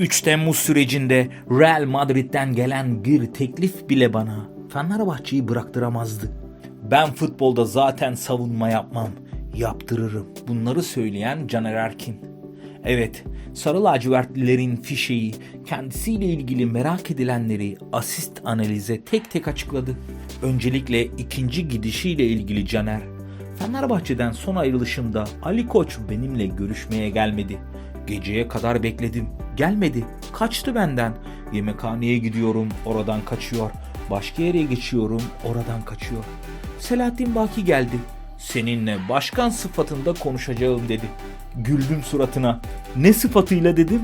3 Temmuz sürecinde Real Madrid'den gelen bir teklif bile bana Fenerbahçe'yi bıraktıramazdı. Ben futbolda zaten savunma yapmam, yaptırırım. Bunları söyleyen Caner Erkin. Evet, Sarı lacivertlilerin fişeği kendisiyle ilgili merak edilenleri asist analize tek tek açıkladı. Öncelikle ikinci gidişiyle ilgili Caner. Fenerbahçe'den son ayrılışımda Ali Koç benimle görüşmeye gelmedi. Geceye kadar bekledim. Gelmedi. Kaçtı benden. Yemekhaneye gidiyorum, oradan kaçıyor. Başka yere geçiyorum, oradan kaçıyor. Selahattin Baki geldi. Seninle başkan sıfatında konuşacağım dedi. Güldüm suratına. Ne sıfatıyla dedim.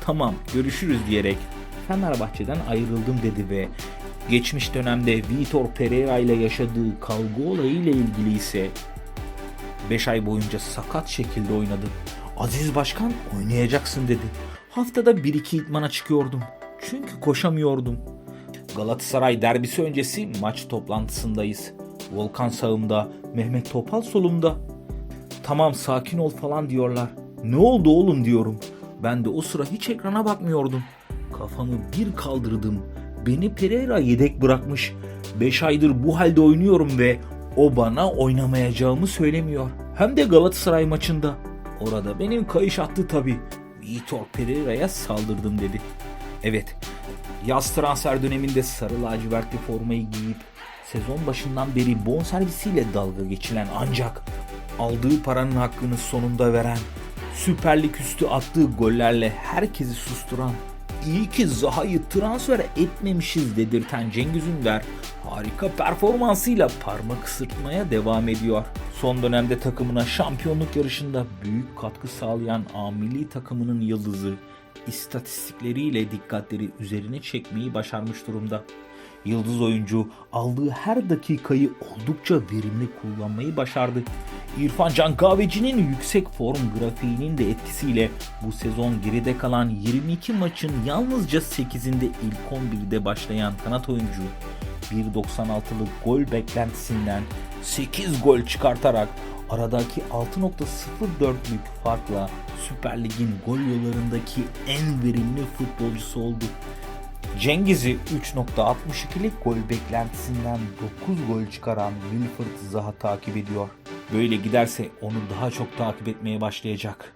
Tamam görüşürüz diyerek Fenerbahçe'den ayrıldım dedi ve geçmiş dönemde Vitor Pereira ile yaşadığı kavga olayı ile ilgili ise 5 ay boyunca sakat şekilde oynadım. Aziz Başkan oynayacaksın dedi. Haftada 1-2 idmana çıkıyordum. Çünkü koşamıyordum. Galatasaray derbisi öncesi maç toplantısındayız. Volkan sağımda, Mehmet Topal solumda. Tamam sakin ol falan diyorlar. Ne oldu oğlum diyorum. Ben de o sıra hiç ekrana bakmıyordum. Kafamı bir kaldırdım. Beni Pereira yedek bırakmış. 5 aydır bu halde oynuyorum ve o bana oynamayacağımı söylemiyor. Hem de Galatasaray maçında. Orada benim kayış attı tabii. Vitor Pereira'ya saldırdım dedi. Evet, yaz transfer döneminde sarı lacivertli formayı giyip sezon başından beri bonservisiyle dalga geçilen ancak aldığı paranın hakkını sonunda veren, Süper üstü attığı gollerle herkesi susturan, iyi ki Zaha'yı transfer etmemişiz dedirten Cengiz Ünder harika performansıyla parmak ısırtmaya devam ediyor. Son dönemde takımına şampiyonluk yarışında büyük katkı sağlayan A milli takımının yıldızı istatistikleriyle dikkatleri üzerine çekmeyi başarmış durumda. Yıldız oyuncu aldığı her dakikayı oldukça verimli kullanmayı başardı. İrfan Can Kahveci'nin yüksek form grafiğinin de etkisiyle bu sezon geride kalan 22 maçın yalnızca 8'inde ilk 11'de başlayan kanat oyuncu 1.96'lık gol beklentisinden 8 gol çıkartarak aradaki 6.04'lük farkla Süper Lig'in gol yollarındaki en verimli futbolcusu oldu. Cengiz'i 3.62'lik gol beklentisinden 9 gol çıkaran Wilfried Zaha takip ediyor. Böyle giderse onu daha çok takip etmeye başlayacak.